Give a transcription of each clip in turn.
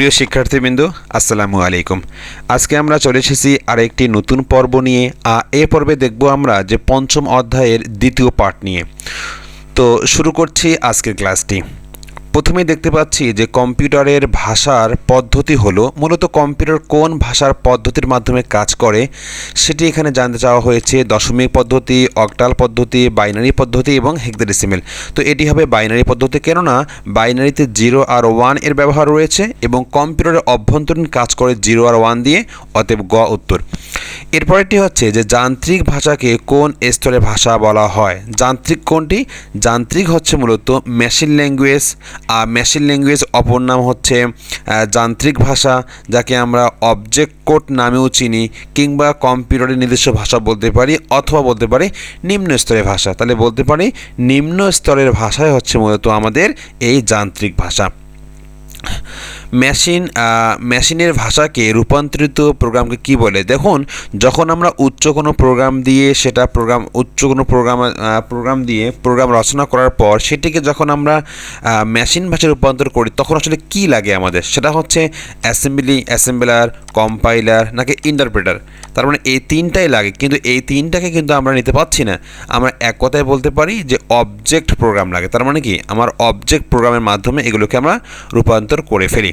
প্রিয় শিক্ষার্থীবৃন্দ, আসসালামু আলাইকুম। আজকে আমরা চলে এসেছি আর একটি নতুন পর্ব নিয়ে। এ পর্বে দেখব আমরা যে পঞ্চম অধ্যায়ের দ্বিতীয় পাঠ নিয়ে। তো শুরু করছি আজকের ক্লাসটি। প্রথমেই দেখতে পাচ্ছি যে কম্পিউটারের ভাষার পদ্ধতি হলো, মূলত কম্পিউটার কোন ভাষার পদ্ধতির মাধ্যমে কাজ করে, সেটি এখানে জানতে চাওয়া হয়েছে। দশমিক পদ্ধতি, অকটাল পদ্ধতি, বাইনারি পদ্ধতি এবং হেক্সাডেসিমেল। তো এটি হবে বাইনারি পদ্ধতি, কেননা বাইনারিতে জিরো আর ওয়ানের ব্যবহার রয়েছে এবং কম্পিউটারের অভ্যন্তরীণ কাজ করে জিরো আর ওয়ান দিয়ে অতএব গ উত্তর। এরপরেরটি হচ্ছে যে যান্ত্রিক ভাষাকে কোন স্তরের ভাষা বলা হয়? যান্ত্রিক কোনটি? যান্ত্রিক হচ্ছে মূলত মেশিন ল্যাঙ্গুয়েজ আর মেশিন ল্যাঙ্গুয়েজ অপর নাম হচ্ছে যান্ত্রিক ভাষা, যাকে আমরা অবজেক্ট কোড নামেও চিনি, কিংবা কম্পিউটারের নিজস্ব ভাষা বলতে পারি, অথবা বলতে পারি নিম্ন স্তরের ভাষা। তাহলে বলতে পারি নিম্ন স্তরের ভাষাই হচ্ছে মূলত আমাদের এই যান্ত্রিক ভাষা। মেশিন মেশিনের ভাষাকে রূপান্তরিত প্রোগ্রামকে কি বলে? দেখুন, যখন আমরা উচ্চ কোনো প্রোগ্রাম দিয়ে সেটা প্রোগ্রাম, উচ্চ কোনো প্রোগ্রাম প্রোগ্রাম দিয়ে প্রোগ্রাম রচনা করার পর সেটিকে যখন আমরা মেশিন ভাষায় রূপান্তর করি, তখন আসলে কি লাগে আমাদের? সেটা হচ্ছে অ্যাসেম্বলি, অ্যাসেম্বলার, কম্পাইলার নাকি ইন্টারপ্রেটার। তার মানে এই তিনটাই লাগে, কিন্তু এই তিনটাকে কিন্তু আমরা নিতে পারছি না। আমরা এক কথায় বলতে পারি যে অবজেক্ট প্রোগ্রাম লাগে। তার মানে কি? আমার অবজেক্ট প্রোগ্রামের মাধ্যমে এগুলোকে আমরা রূপান্তর করে ফেলি।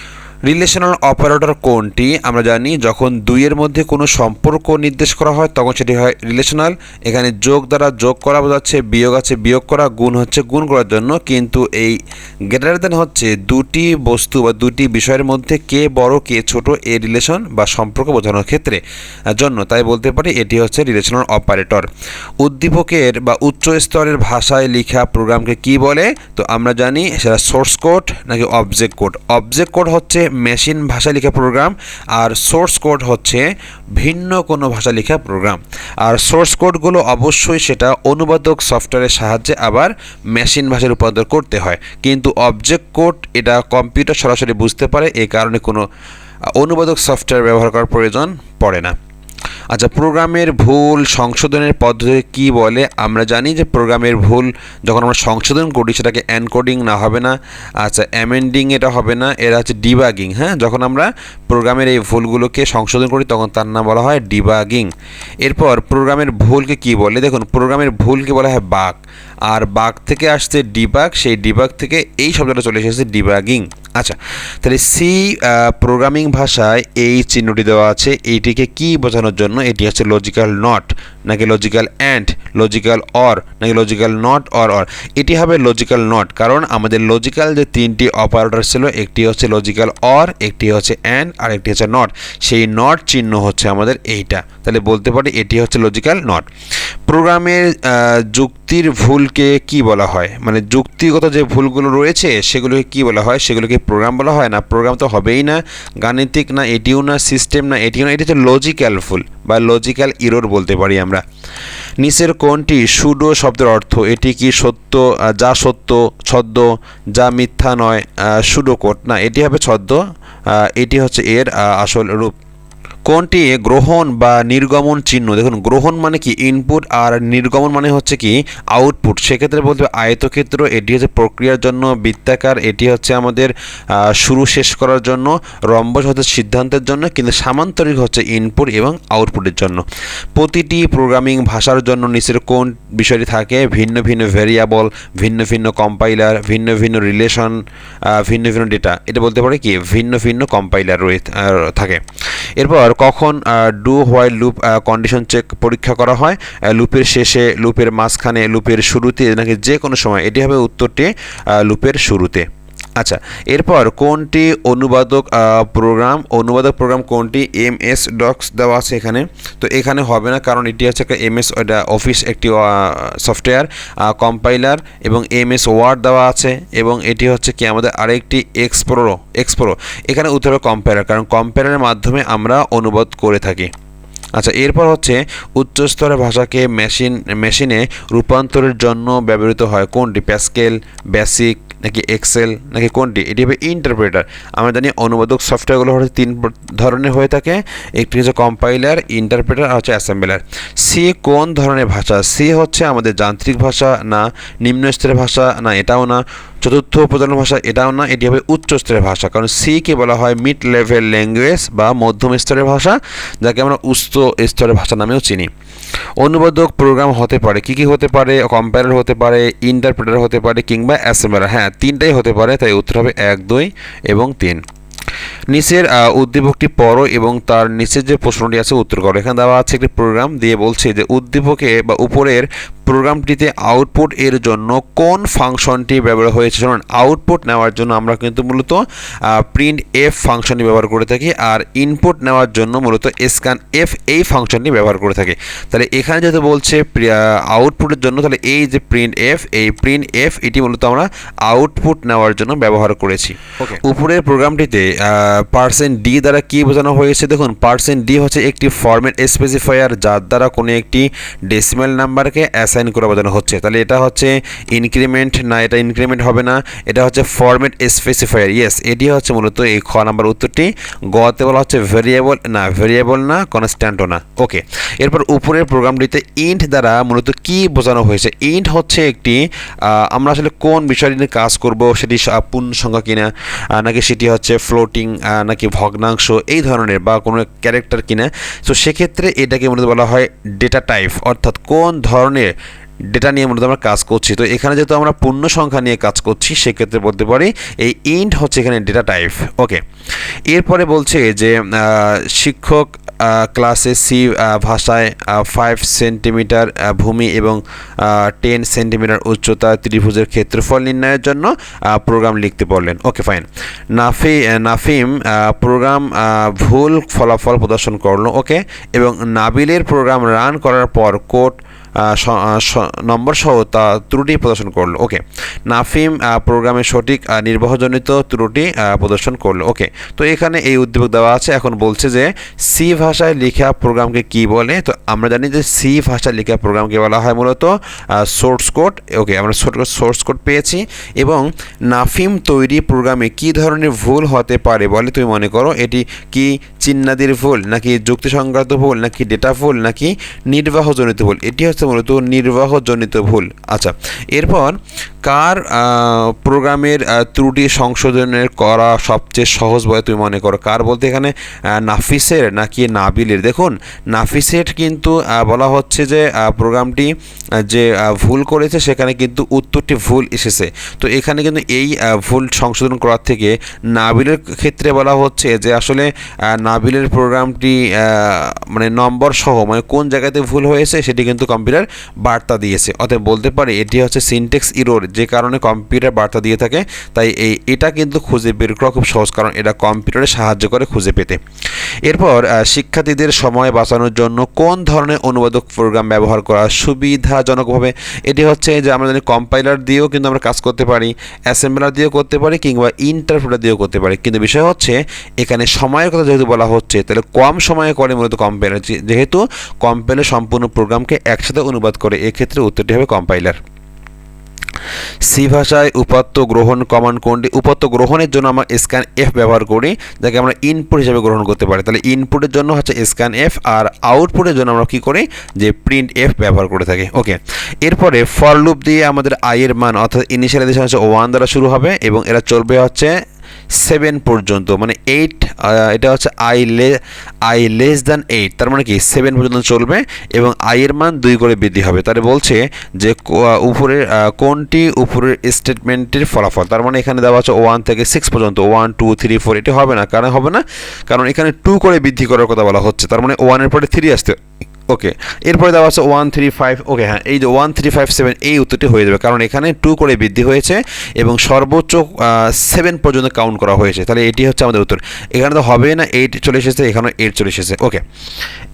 রিলেশনাল অপারেটর কোনটি? আমরা জানি যখন দুইয়ের মধ্যে কোনো সম্পর্ক নির্দেশ করা হয়, তখন সেটি হয় রিলেশনাল। এখানে যোগ দ্বারা যোগ করা বোঝাচ্ছে বিয়োগ আছে, বিয়োগ করা গুণ হচ্ছে গুণ করার জন্য। কিন্তু এই গ্রেটার দেন হচ্ছে দুটি বস্তু বা দুটি বিষয়ের মধ্যে কে বড়, কে ছোট এই রিলেশন বা সম্পর্ক বোঝানোর ক্ষেত্রে জন্য। তাই বলতে পারি এটি হচ্ছে রিলেশনাল অপারেটর। উদ্দীপকের বা উচ্চ স্তরের ভাষায় লেখা প্রোগ্রামকে কি বলে? তো আমরা জানি সেটা সোর্স কোড নাকি অবজেক্ট কোড। অবজেক্ট কোড হচ্ছে মেশিন ভাষা লেখা প্রোগ্রাম আর সোর্স কোড হচ্ছে ভিন্ন কোনো ভাষা লেখা প্রোগ্রাম আর সোর্স কোডগুলো অবশ্যই সেটা অনুবাদক সফটওয়্যারের সাহায্যে আবার মেশিন ভাষায় রূপান্তর করতে হয়। কিন্তু অবজেক্ট কোড এটা কম্পিউটার সরাসরি বুঝতে পারে এই কারণে কোনো অনুবাদক সফটওয়্যার ব্যবহার করার প্রয়োজন পড়ে না। আচ্ছা প্রোগ্রামের ভুল সংশোধনের পদ্ধতি কি বলে? আমরা জানি যে প্রোগ্রামের ভুল যখন আমরা সংশোধন করি, সেটাকে এনকোডিং না হবে না। আচ্ছা অ্যামেন্ডিং এটা হবে না, এরা হচ্ছে ডিবাগিং হ্যাঁ? যখন আমরা প্রোগ্রামের এই ভুলগুলোকে সংশোধন করি, তখন তার নাম বলা হয় ডিবাগিং। এরপর প্রোগ্রামের ভুলকে কি বলে? দেখুন, প্রোগ্রামের ভুলকে বলা হয় বাঘ আর বাঘ থেকে আসছে ডিবাগ, সেই ডিবাগ থেকে এই শব্দটা চলে এসেছে ডিবাগিং। আচ্ছা তাহলে সি প্রোগ্রামিং ভাষায় এই চিহ্নটি দেওয়া আছে। এইটিকে কি বোঝানোর জন্য? এটি হচ্ছে লজিক্যাল নট নাকি লজিক্যাল অ্যান্ড লজিক্যাল অর নাকি লজিক্যাল নট অর অর এটি হবে লজিক্যাল নট কারণ আমাদের লজিক্যাল যে তিনটি অপারেটর ছিল, একটি হচ্ছে লজিক্যাল অর একটি হচ্ছে অ্যান্ড আর একটি হচ্ছে নট সেই নট চিহ্ন হচ্ছে আমাদের এইটা। তাহলে বলতে পারি এটি হচ্ছে লজিক্যাল নট প্রোগ্রামের যুক্তির ভুলকে কি বলা হয়? মানে যুক্তিগত যে ভুলগুলো রয়েছে, সেগুলোকে কি বলা হয়? সেগুলোকে প্রোগ্রাম বলা হয় না? প্রোগ্রাম তো হবেই না। গাণিতিক না, এটিও না সিস্টেম না, এটিও না, এটি হচ্ছে লজিক্যাল ভুল বা লজিক্যাল ইরোর বলতে পারি আমরা। নিচের কোনটি সুডো শব্দের অর্থ। এটি কি সত্য? যা সত্য, ছদ্ম, যা মিথ্যা নয় সুডো কোট না, এটি হবে ছদ্ম। এটি হচ্ছে এর আসল রূপ। কোনটি গ্রহণ বা নির্গমন চিহ্ন? দেখুন, গ্রহণ মানে কি? ইনপুট আর নির্গমন মানে হচ্ছে কি? আউটপুট সেক্ষেত্রে বলতে আয়তক্ষেত্র, এটি হচ্ছে প্রক্রিয়ার জন্য বৃত্তাকার, এটি হচ্ছে আমাদের শুরু শেষ করার জন্য, রম্বস হচ্ছে সিদ্ধান্তের জন্য, কিন্তু সামান্তরিক হচ্ছে ইনপুট এবং আউটপুটের জন্য। প্রতিটি প্রোগ্রামিং ভাষার জন্য নিচের কোন বিষয়টি থাকে? ভিন্ন ভিন্ন ভেরিয়েবল ভিন্ন ভিন্ন কম্পাইলার ভিন্ন ভিন্ন রিলেশন ভিন্ন ভিন্ন ডেটা এটা বলতে পারে কি? ভিন্ন ভিন্ন কম্পাইলার রয়ে থাকে। এরপর কখন do while loop condition check পরীক্ষা করা হয় লুপের শেষে লুপের মাঝখানে লুপের শুরুতে নাকি যে কোনো সময়, এটি হবে উত্তরটি লুপের শুরুতে। আচ্ছা এরপর কোনটি অনুবাদক প্রোগ্রাম অনুবাদক প্রোগ্রাম কোনটি? এম এস ডক্স দেওয়া আছে এখানে। তো এখানে হবে না, কারণ এটি হচ্ছে একটা এম এস অফিস, একটি সফটওয়্যার কম্পাইলার এবং এম এস ওয়ার্ড দেওয়া আছে এবং এটি হচ্ছে কি আমাদের আরেকটি এক্সপ্রো এক্সপ্রো এখানে উত্তর কম্পাইলার, কারণ কম্পাইলারের মাধ্যমে আমরা অনুবাদ করে থাকি। আচ্ছা এরপর হচ্ছে উচ্চস্তরের ভাষাকে মেশিন, মেশিনে রূপান্তরের জন্য ব্যবহৃত হয়। কোনটি? প্যাসকেল, বেসিক নাকি এক্সেল নাকি কোনটি এটি হবে ইন্টারপ্রেটার আমরা জানি অনুবাদক সফটওয়্যারগুলো হচ্ছে তিন ধরনের হয়ে থাকে। একটি হচ্ছে কম্পাইলার ইন্টারপ্রেটার আর হচ্ছে অ্যাসেম্বলার সি কোন ধরনের ভাষা? সি হচ্ছে আমাদের যান্ত্রিক ভাষা না নিম্ন স্তরের ভাষা না, এটাও না। চতুর্থ প্রধান ভাষা এটাও না, এটি হবে উচ্চ স্তরের ভাষা। কারণ সিকে বলা হয় মিড লেভেল ল্যাঙ্গুয়েজ বা মধ্যম স্তরের ভাষা, যাকে আমরা উচ্চ স্তরের ভাষা নামেও চিনি। অনুবাদক প্রোগ্রাম হতে পারে, কি কি হতে পারে কম্পাইলার হতে পারে ইন্টারপ্রেটার হতে পারে কিংবা অ্যাসেম্বলার হ্যাঁ তিনটাই হতে পারে, তাই উত্তর হবে এক, দুই এবং তিন। নিচের উদ্দীপকটি পড়ো এবং তার নিচের যে প্রশ্নটি আছে, উত্তর করো। এখানে দেওয়া আছে একটি প্রোগ্রাম দিয়ে বলছে যে উদ্দীপকে বা উপরের প্রোগ্রামটিতে আউটপুট এর জন্য কোন ফাংশনটি ব্যবহার হয়েছে? শুনুন আউটপুট নেওয়ার জন্য আমরা কিন্তু মূলত প্রিন্ট এফ ফাংশনটি ব্যবহার করে থাকি আর ইনপুট নেওয়ার জন্য মূলত স্ক্যান এফ এই ফাংশনটি ব্যবহার করে থাকি। তাহলে এখানে যেহেতু বলছে আউটপুটের জন্য তাহলে এই যে প্রিন্ট এফ এই প্রিন্ট এফ এটি মূলত আমরা আউটপুট নেওয়ার জন্য ব্যবহার করেছি. উপরের প্রোগ্রামটিতে পার্সেন্ট ডি দ্বারা কি বোঝানো হয়েছে? দেখুন পার্সেন্ট ডি হচ্ছে একটি ফরম্যাট স্পেসিফায়ার যার দ্বারা কোনো একটি ডেসিমেল নাম্বারকে অ্যাসাইন করে বোঝানো হচ্ছে। তাহলে এটা হচ্ছে ইনক্রিমেন্ট না এটা ইনক্রিমেন্ট হবে না, এটা হচ্ছে ফরম্যাট স্পেসিফায়ার ইয়েস এটি হচ্ছে মূলত এই খ নাম্বার উত্তরটি। গতে বলা হচ্ছে ভেরিয়েবল না ভেরিয়েবল না কনস্ট্যান্টও না। ওকে এরপর উপরের প্রোগ্রামটিতে ইন্ট দ্বারা মূলত কি বোঝানো হয়েছে? ইন্ট হচ্ছে একটি আমরা আসলে কোন বিষয়টি নিয়ে কাজ করব, সেটি পূর্ণ সংখ্যা কিনা নাকি সেটি হচ্ছে ফ্লোটিং নাকি ভগ্নাংশ, এই ধরনের বা কোনো ক্যারেক্টার কিনা। তো সেক্ষেত্রে এটাকে মূলত বলা হয় ডেটা টাইপ অর্থাৎ কোন ধরনের ডেটা নিয়ে মূলত আমরা কাজ করছি। তো এখানে যেহেতু আমরা পূর্ণ সংখ্যা নিয়ে কাজ করছি, সেক্ষেত্রে বলতে পারি এই ইন্ট হচ্ছে এখানে ডেটা টাইপ ওকে এরপরে বলছে যে শিক্ষক ক্লাসে সি ভাষায় ফাইভ সেন্টিমিটার ভূমি এবং টেন সেন্টিমিটার উচ্চতা ত্রিভুজের ক্ষেত্রফল নির্ণয়ের জন্য প্রোগ্রাম লিখতে বললেন okay fine Nafi Nafim program ভুল ফলাফল প্রদর্শন করল। ওকে এবং নাবিলের প্রোগ্রাম রান করার পর স- নম্বর সহ তা ত্রুটি প্রদর্শন করল। ওকে। নাফিম আহ, প্রোগ্রামে সঠিক নির্বাহজনিত ত্রুটি প্রদর্শন করল। ওকে। তো এখানে এই উদ্দীপক দেওয়া আছে। এখন বলছে যে সি ভাষায় লেখা প্রোগ্রামকে কি বলে? তো আমরা জানি যে সি ভাষায় লেখা প্রোগ্রামকে বলা হয় মূলত সোর্স কোড। ওকে আমরা সোর্স কোড পেয়েছি। এবং নাফিম তৈরি প্রোগ্রামে কি ধরনের ভুল হতে পারে বলে তুমি মনে করো? এটি কি চিহ্নাদির ভুল নাকি যুক্তি সংক্রান্ত ভুল নাকি ডেটা ভুল নাকি নির্বাহজনিত ভুল? এটি হচ্ছে মূলত নির্বাহজনিত ভুল। আচ্ছা এরপর কার প্রোগ্রামের ত্রুটি সংশোধনের করা সবচেয়ে সহজ বলে তুমি মনে করো? কার বলতে এখানে নাফিসের নাকি নাবিলের? দেখুন, নাফিসের কিন্তু বলা হচ্ছে যে প্রোগ্রামটি যে ভুল করেছে সেখানে কিন্তু উত্তরটি ভুল এসেছে। তো এখানে কিন্তু এই ভুল সংশোধন করার থেকে নাবিলের ক্ষেত্রে বলা হচ্ছে যে, আসলে নাবিলের প্রোগ্রামটি মানে নম্বর সহ মানে কোন জায়গাতে ভুল হয়েছে সেটি কিন্তু কম্পিউটার বার্তা দিয়েছে। অতএব বলতে পারি, এটি হচ্ছে সিনটেক্স ইরোর যে কারণে কম্পিউটার বার্তা দিয়ে থাকে, তাই এই, এটা কিন্তু খুঁজে বের করা খুব সহজ, কারণ এটা কম্পিউটারে সাহায্য করে খুঁজে পেতে। এরপর শিক্ষার্থীদের সময় বাঁচানোর জন্য কোন ধরনের অনুবাদক প্রোগ্রাম ব্যবহার করা সুবিধাজনকভাবে? এটি হচ্ছে যে আমরা জানি কম্পাইলার দিয়েও কিন্তু আমরা কাজ করতে পারি অ্যাসেম্বলার দিয়েও করতে পারি, কিংবা ইন্টারপ্রেটার দিয়েও করতে পারি। কিন্তু বিষয় হচ্ছে, এখানে সময়ের কথা যেহেতু বলা হচ্ছে, তাহলে কম সময়ে করে মূলত কম্পাইলার যেহেতু কম্পাইলার সম্পূর্ণ প্রোগ্রামকে একসাথে অনুবাদ করে, এক্ষেত্রে উত্তরটি হবে কম্পাইলার। সি ভাষায় উপাত্ত গ্রহণ কমান্ড কোনটি? উপাত্ত গ্রহণের জন্য আমরা স্ক্যান এফ ব্যবহার করি, যাকে আমরা ইনপুট হিসেবে গ্রহণ করতে পারি। তাহলে ইনপুটের জন্য হচ্ছে স্ক্যান এফ, আর আউটপুটের জন্য আমরা কী করি? যে প্রিন্ট এফ ব্যবহার করে থাকি। ওকে, এরপরে ফর লুপ দিয়ে আমাদের আয়ের মান, অর্থাৎ ইনিশিয়ালাইজেশন হচ্ছে ওয়ান দ্বারা শুরু হবে, এবং এরা চলবে হচ্ছে সেভেন পর্যন্ত মানে এইট এটা হচ্ছে আই লে আই লেস দ্যান এইট তার মানে কি? সেভেন পর্যন্ত চলবে এবং আয়ের মান দুই করে বৃদ্ধি হবে। তাহলে বলছে যে উপরের কোনটি উপরের স্টেটমেন্টের ফলাফল? তার মানে এখানে দেওয়া আছে ওয়ান থেকে সিক্স পর্যন্ত ওয়ান টু থ্রি ফোর এটি হবে না। কারণ হবে না? কারণ এখানে টু করে বৃদ্ধি করার কথা বলা হচ্ছে। তার মানে ওয়ানের পরে থ্রি আসতে ওকে এরপরে দেওয়া আছে ওয়ান থ্রি ফাইভ ওকে হ্যাঁ এই যে ওয়ান থ্রি ফাইভ সেভেন এই উত্তরটি হয়ে যাবে। কারণ এখানে টু করে বৃদ্ধি হয়েছে এবং সর্বোচ্চ সেভেন পর্যন্ত কাউন্ট করা হয়েছে। তাহলে এটি হচ্ছে আমাদের উত্তর। এখানে তো হবে না এইট চলে এসেছে, এখানে এইট চলে এসেছে। ওকে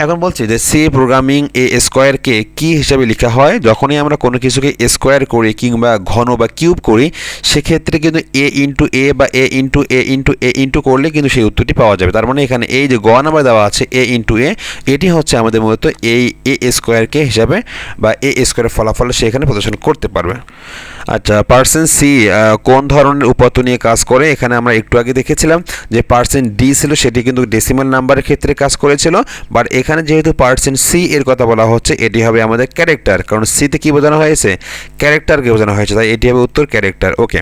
এখন বলছি যে সি প্রোগ্রামিং এ স্কোয়ারকে কী হিসাবে লেখা হয়? যখনই আমরা কোনো কিছুকে স্কোয়ার করি কিংবা ঘন বা কিউব করি, সেক্ষেত্রে কিন্তু এ ইন্টু এ বা A into A into A into করলে কিন্তু সেই উত্তরটি পাওয়া যাবে। তার মানে এখানে এই যে গ নাম্বার দেওয়া আছে এ ইন্টু এ এটি হচ্ছে আমাদের মূলত এই এ স্কোয়ারকে হিসাবে বা এ স্কোয়ারের ফলাফল সে এখানে প্রদর্শন করতে পারবে। আচ্ছা পার্সেন্ট সি কোন ধরনের উপাত্ত নিয়ে কাজ করে? এখানে আমরা একটু আগে দেখেছিলাম যে পার্সেন্ট ডি ছিল, সেটি কিন্তু ডেসিমাল নাম্বারের ক্ষেত্রে কাজ করেছিল। বাট এখানে যেহেতু পার্সেন্ট সি এর কথা বলা হচ্ছে, এটি হবে আমাদের ক্যারেক্টার কারণ সিতে কী বোঝানো হয়েছে? ক্যারেক্টারকে বোঝানো হয়েছে, তাই এটি হবে উত্তর ক্যারেক্টার ওকে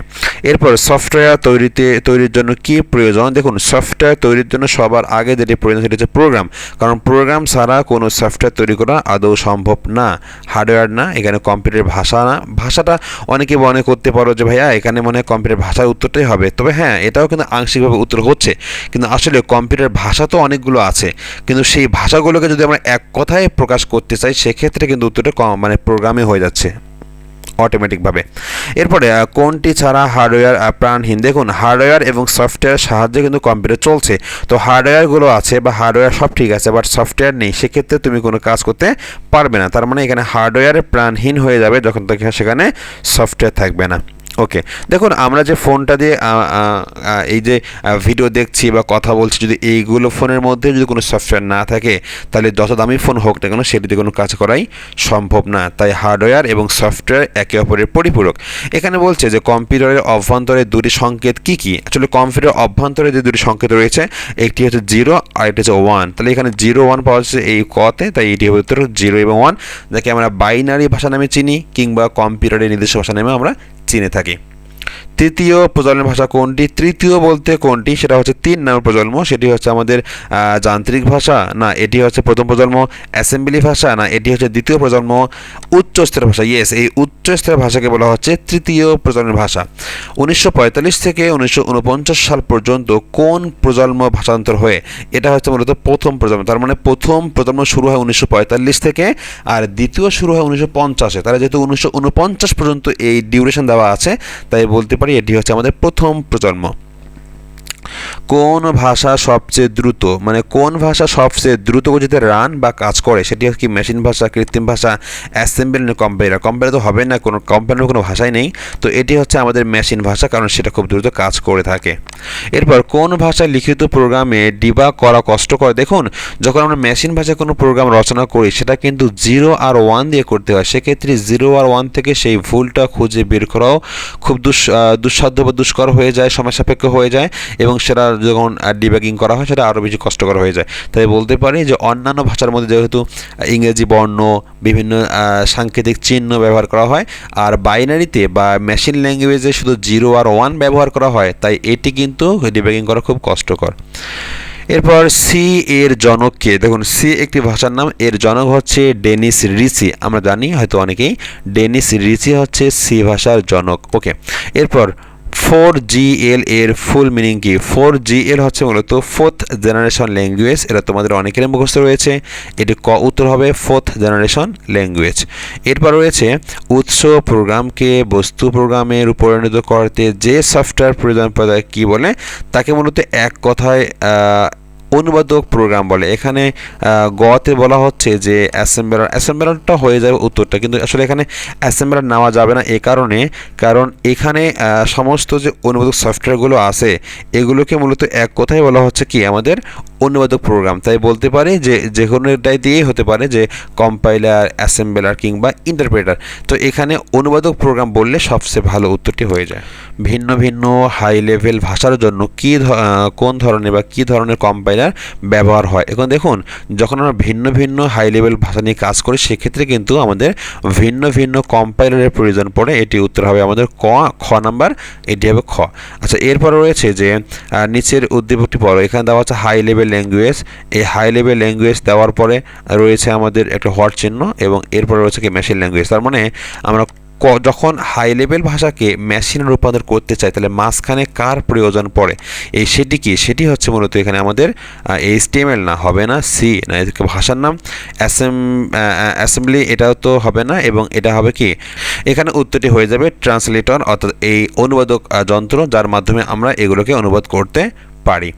এরপর সফটওয়্যার তৈরিতে, তৈরির জন্য কি প্রয়োজন? দেখুন সফটওয়্যার তৈরির জন্য সবার আগে যেটি প্রয়োজন, সেটি হচ্ছে প্রোগ্রাম কারণ প্রোগ্রাম ছাড়া কোনো সফটওয়্যার তৈরি করা আদৌ সম্ভব না। হার্ডওয়্যার না, এখানে কম্পিউটার ভাষা না। ভাষাটা অনেকে মনে করতে পারো যে ভাইয়া, এখানে মনে হয় কম্পিউটার ভাষার উত্তরটাই হবে। তবে হ্যাঁ এটাও কিন্তু আংশিকভাবে উত্তর হচ্ছে। কিন্তু আসলে কম্পিউটার ভাষা তো অনেকগুলো আছে। কিন্তু সেই ভাষাগুলোকে যদি আমরা এক কথায় প্রকাশ করতে চাই, সেক্ষেত্রে কিন্তু উত্তরটা কম মানে প্রোগ্রামে হয়ে যাচ্ছে। অটোমেটিকভাবে এরপরে কোনটি ছাড়া হার্ডওয়্যার প্রাণহীন? দেখুন, হার্ডওয়্যার এবং সফটওয়্যার সাহায্যে কিন্তু কম্পিউটার চলছে। তো হার্ডওয়্যারগুলো আছে বা হার্ডওয়্যার সব ঠিক আছে, বাট সফটওয়্যার নেই, সেক্ষেত্রে তুমি কোনো কাজ করতে পারবে না। তার মানে এখানে হার্ডওয়্যার প্রাণহীন হয়ে যাবে যখন তখন সেখানে সফটওয়্যার থাকবে না। ওকে দেখুন, আমরা যে ফোনটা দিয়ে এই যে ভিডিও দেখছি বা কথা বলছি, যদি এইগুলো ফোনের মধ্যে যদি কোনো সফটওয়্যার না থাকে, তাহলে যত দামি ফোন হোক না কেন, সেটিতে কোনো কাজ করাই সম্ভব না। তাই হার্ডওয়্যার এবং সফটওয়্যার একে অপরের পরিপূরক। এখানে বলছে যে কম্পিউটারের অভ্যন্তরে দুটি সংকেত কি কি? আসলে কম্পিউটার অভ্যন্তরে যে দুটি সংকেত রয়েছে, একটি হচ্ছে জিরো আর একটি হচ্ছে ওয়ান তাহলে এখানে জিরো ওয়ান পাওয়া যাচ্ছে এই কতে, তাই এটি উত্তর জিরো এবং ওয়ান যাকে আমরা বাইনারি ভাষা নামে চিনি, কিংবা কম্পিউটারের নিজস্ব ভাষা নামে আমরা চিনে থাকি। তৃতীয় প্রজন্মের ভাষা কোনটি? তৃতীয় বলতে কোনটি? সেটা হচ্ছে তিন নম্বর প্রজন্ম, সেটি হচ্ছে আমাদের যান্ত্রিক ভাষা, না, এটি হচ্ছে প্রথম প্রজন্ম, অ্যাসেম্বলি ভাষা, না, এটি হচ্ছে দ্বিতীয় প্রজন্ম উচ্চ স্তরের ভাষা। ইয়েস এই উচ্চ স্তরের ভাষাকে বলা হচ্ছে তৃতীয় প্রজন্মের ভাষা। উনিশশো পঁয়তাল্লিশ থেকে উনিশশো উনপঞ্চাশ সাল পর্যন্ত কোন প্রজন্ম ভাষান্তর হয়ে? এটা হচ্ছে মূলত প্রথম প্রজন্ম। তার মানে প্রথম প্রজন্ম শুরু হয় উনিশশো পঁয়তাল্লিশ থেকে, আর দ্বিতীয় শুরু হয় উনিশশো পঞ্চাশে। তারা যেহেতু উনিশশো উনপঞ্চাশ পর্যন্ত এই ডিউরেশন দেওয়া আছে, তাই বলতে পারি এটি হচ্ছে আমাদের প্রথম প্রজন্ম। কোন ভাষা সবচেয়ে দ্রুত? মানে কোন ভাষা সবচেয়ে দ্রুত গতিতে রান বা কাজ করে, সেটি কি মেশিন ভাষা, কৃত্রিম ভাষা অ্যাসেম্বলি না কম্পাইলার কম্পাইলার তো হবে না, কোনো কম্পাইলার কোনো ভাষাই নেই। তো এটি হচ্ছে আমাদের মেশিন ভাষা, কারণ সেটা খুব দ্রুত কাজ করে থাকে। এরপর কোন ভাষায় লিখিত প্রোগ্রামে ডিবাগ করা কষ্টকর? দেখুন, যখন আমরা মেশিন ভাষায় কোনো প্রোগ্রাম রচনা করি, সেটা কিন্তু জিরো আর ওয়ান দিয়ে করতে হয়। সেক্ষেত্রে জিরো আর ওয়ান থেকে সেই ভুলটা খুঁজে বের করাও খুব দুঃসাধ্য বা দুষ্কর হয়ে যায়, সময় সাপেক্ষ হয়ে যায় এবং সেটা যখন ডিব্যাগিং করা হয়, সেটা আরও বেশি কষ্টকর হয়ে যায়। তাই বলতে পারি যে অন্যান্য ভাষার মধ্যে যেহেতু ইংরেজি বর্ণ, বিভিন্ন সাংকেতিক চিহ্ন ব্যবহার করা হয়, আর বাইনারিতে বা মেশিন ল্যাঙ্গুয়েজে শুধু জিরো আর ওয়ান ব্যবহার করা হয়, তাই এটি কিন্তু ডিব্যাগিং করা খুব কষ্টকর। এরপর সি এর জনককে, দেখুন সি একটি ভাষার নাম, এর জনক হচ্ছে ডেনিস রিচি। আমরা জানি হয়তো অনেকেই, ডেনিস রিচি হচ্ছে সি ভাষার জনক। ওকে, এরপর four G L full meaning কি? ফোর জিএল হচ্ছে মূলত ফোর্থ জেনারেশন ল্যাঙ্গুয়েজ এটা তোমাদের অনেকের মুখস্থ রয়েছে। এটি ক উত্তর হবে? ফোর্থ জেনারেশন ল্যাঙ্গুয়েজ এরপর রয়েছে উৎস প্রোগ্রামকে, বস্তু প্রোগ্রামে রূপান্তরিত করতে যে সফটওয়্যার প্রয়োজন পড়ে কি বলে? তাকে মূলত এক কথায় অনুবাদক প্রোগ্রাম বলে। এখানে গতে বলা হচ্ছে যে অ্যাসেম্বলার অ্যাসেম্বলারটা হয়ে যাবে উত্তরটা। কিন্তু আসলে এখানে অ্যাসেম্বলার নেওয়া যাবে না এ কারণে। কারণ এখানে সমস্ত যে অনুবাদক সফটওয়্যারগুলো আছে, এগুলোকে মূলত এক কথায় বলা হচ্ছে কি? আমাদের অনুবাদক প্রোগ্রাম তাই বলতে পারি যে যে কোনোটাই দিয়েই হতে পারে যে কম্পাইলার অ্যাসেম্বলার কিংবা ইন্টারপ্রেটার তো এখানে অনুবাদক প্রোগ্রাম বললে সবচেয়ে ভালো উত্তরটি হয়ে যায়। ভিন্ন ভিন্ন হাই লেভেল ভাষার জন্য কী কোন ধরনের বা কী ধরনের কম্পাইলার ব্যবহার হয়? এখন দেখুন, যখন আমরা ভিন্ন ভিন্ন হাই লেভেল ভাষা নিয়ে কাজ করি, সেক্ষেত্রে কিন্তু আমাদের ভিন্ন ভিন্ন কম্পাইলারের প্রয়োজন পড়ে। এটি উত্তর হবে আমাদের ক, খ নাম্বার, এটি হবে খ। আচ্ছা এরপর রয়েছে যে নিচের উদ্দীপকটি পড়ো এখানে দেওয়া হচ্ছে হাই লেভেল ল্যাঙ্গুয়েজ এই হাই লেভেল ল্যাঙ্গুয়েজ দেওয়ার পরে রয়েছে আমাদের একটা হট চিহ্ন এবং এরপর রয়েছে কি মেশিন ল্যাঙ্গুয়েজ তার মানে আমরা যখন হাই লেভেল ভাষাকে মেশিনে রূপান্তর করতে চাই, তাহলে মাঝখানে কার প্রয়োজন পড়ে? এই সেটি কি? সেটি হচ্ছে মূলত এখানে আমাদের এইচটিএমএল না, হবে না সি না এদেরকে ভাষার নাম অ্যাসেম অ্যাসেম্বলি এটাও তো হবে না এবং এটা হবে কি? এখানে উত্তরটি হয়ে যাবে ট্রান্সলেটর অর্থাৎ এই অনুবাদক যন্ত্র, যার মাধ্যমে আমরা এগুলোকে অনুবাদ করতে পারি।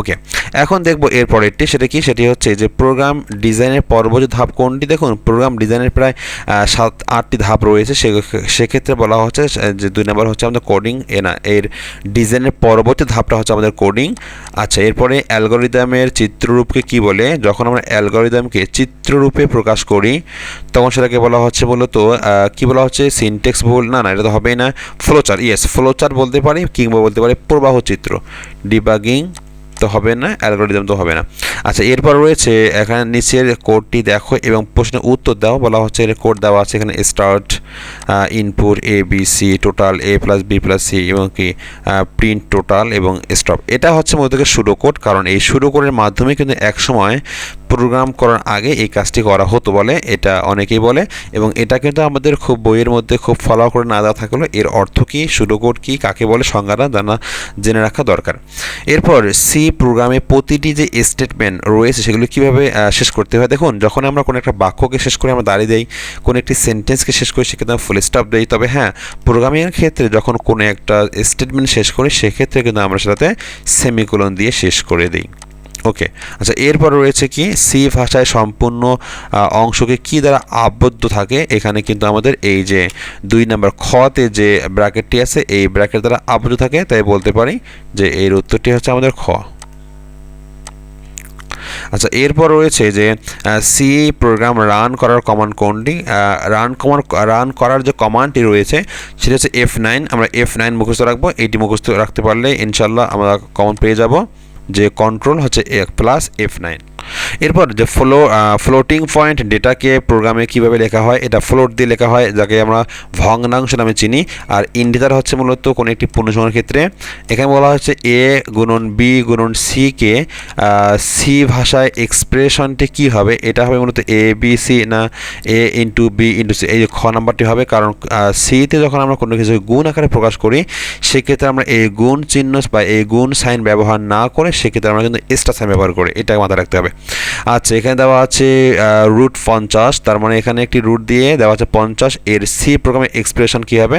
ওকে এখন দেখব এর পরেরটি, সেটা কি? সেটি হচ্ছে যে প্রোগ্রাম ডিজাইনের পরবর্তী ধাপ কোনটি? দেখুন প্রোগ্রাম ডিজাইনের প্রায় সাত, আটটি ধাপ রয়েছে। সে, সেক্ষেত্রে বলা হচ্ছে যে দুই নম্বর হচ্ছে আমাদের কোডিং এ না, এর ডিজাইনের পরবর্তী ধাপটা হচ্ছে আমাদের কোডিং আচ্ছা এরপরে অ্যালগোরিদমের চিত্ররূপকে কি বলে? যখন আমরা অ্যালগোরিদমকে চিত্ররূপে প্রকাশ করি, তখন সেটাকে বলা হচ্ছে মূলত কি বলা হচ্ছে? সিনটেক্স বল না না, এটা তো হবেই না। ফ্লোচার ইয়েস ফ্লোচার বলতে পারি, কিংবা বলতে পারি প্রবাহ চিত্র। ডিবাগিং তো হবে না অ্যালগোরিদম তো হবে না। আচ্ছা এরপর রয়েছে, এখানে নিচের কোডটি দেখো এবং প্রশ্নের উত্তর দাও, বলা হচ্ছে এর কোড দেওয়া আছে এখানে start input A B C total A plus B plus C এবং কি প্রিন্ট টোটাল এবং স্টপ এটা হচ্ছে মূলত সুডো কোড কারণ এই সুডো কোডের মাধ্যমে কিন্তু একসময় প্রোগ্রাম করার আগে এই কাজটি করা হতো বলে এটা অনেকেই বলে এবং এটা কিন্তু আমাদের খুব বইয়ের মধ্যে খুব ফলো করে না দেওয়া থাকলেও এর অর্থ কী সুডো কোড কী, কাকে বলে সংজ্ঞাটা জানা, জেনে রাখা দরকার। এরপর সি প্রোগ্রামে প্রতিটি যে স্টেটমেন্ট রয়েছে সেগুলো কীভাবে শেষ করতে হয়? দেখুন, যখন আমরা কোনো একটা বাক্যকে শেষ করে আমরা দাঁড়িয়ে দেই, কোনো একটি সেন্টেন্সকে শেষ করি, সেক্ষেত্রে ফুল স্টপ দেই। তবে হ্যাঁ প্রোগ্রামিংয়ের ক্ষেত্রে যখন কোনো একটা স্টেটমেন্ট শেষ করি, সেক্ষেত্রে কিন্তু আমরা সেটাতে সেমিকোলন দিয়ে শেষ করে দিই। ওকে আচ্ছা এরপর রয়েছে কি? সি ভাষায় সম্পূর্ণ অংশকে কি দ্বারা আবদ্ধ থাকে? এখানে কিন্তু আমাদের এই যে দুই নাম্বার খতে যে ব্র্যাকেটটি আছে, এই ব্র্যাকেট দ্বারা আবদ্ধ থাকে। তাই বলতে পারি যে এর উত্তরটি হচ্ছে আমাদের খ। আচ্ছা এরপর রয়েছে যে সি প্রোগ্রাম রান করার কমান্ড কোনটি? রান কমান্ড রান করার যে কমান্ডটি রয়েছে, সেটা হচ্ছে এফ নাইন আমরা এফ নাইন মুখস্থ রাখব। এইটি মুখস্থ রাখতে পারলে ইনশাল্লাহ আমরা কমন পেয়ে যাব। যে কন্ট্রোল হচ্ছে প্লাস এফ নাইন এরপর যে ফ্লো ফ্লোটিং পয়েন্ট ডেটাকে প্রোগ্রামে কীভাবে লেখা হয়, এটা ফ্লোট দিয়ে লেখা হয়, যাকে আমরা ভগ্নাংশ নামে চিনি। আর ইন্ডিটার হচ্ছে মূলত কোনো একটি পূর্ণসংখ্যার ক্ষেত্রে। এখানে বলা হচ্ছে এ গুণন বি গুণন সিকে সি ভাষায় এক্সপ্রেশনটি কি হবে? এটা হবে মূলত এ বি সি না A into B into C এই যে খ নাম্বারটি হবে, কারণ সিতে যখন আমরা কোনো কিছু গুণ আকারে প্রকাশ করি, সেক্ষেত্রে আমরা এই গুণ চিহ্ন বা এই গুণ সাইন ব্যবহার না করে, সেক্ষেত্রে আমরা কিন্তু এক্সট্রা সাইন ব্যবহার করি। এটা মাথায় রাখতে হবে। আচ্ছা এখানে দেওয়া আছে রুট পঞ্চাশ, তার মানে এখানে একটি রুট দিয়ে দেওয়া আছে পঞ্চাশ, এর সি প্রোগ্রামের এক্সপ্রেশন কী হবে?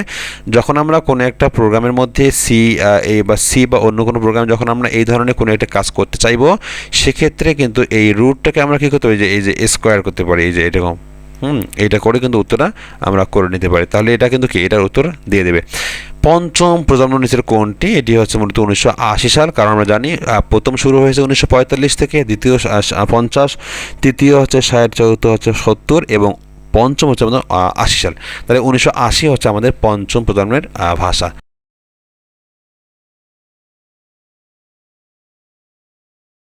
যখন আমরা কোনো একটা প্রোগ্রামের মধ্যে সি এই বা সি বা অন্য কোনো প্রোগ্রাম যখন আমরা এই ধরনের কোনো একটা কাজ করতে চাইব, সেক্ষেত্রে কিন্তু এই রুটটাকে আমরা কী করতে পারি? যে এই যে স্কোয়ার করতে পারি, এই যে এরকম। হুম এইটা করে কিন্তু উত্তরটা আমরা করে নিতে পারি। তাহলে এটা কিন্তু কি? এটার উত্তর দিয়ে দেবে। পঞ্চম প্রজন্ম নিচের কোনটি? এটি হচ্ছে মূলত উনিশশো আশি সাল, কারণ আমরা জানি প্রথম শুরু হয়েছে উনিশশো পঁয়তাল্লিশ থেকে, দ্বিতীয় পঞ্চাশ, তৃতীয় হচ্ছে ষাট, চতুর্থ হচ্ছে সত্তর এবং পঞ্চম হচ্ছে আমাদের আশি সাল। তাহলে উনিশশো আশি হচ্ছে আমাদের পঞ্চম প্রজন্মের ভাষা।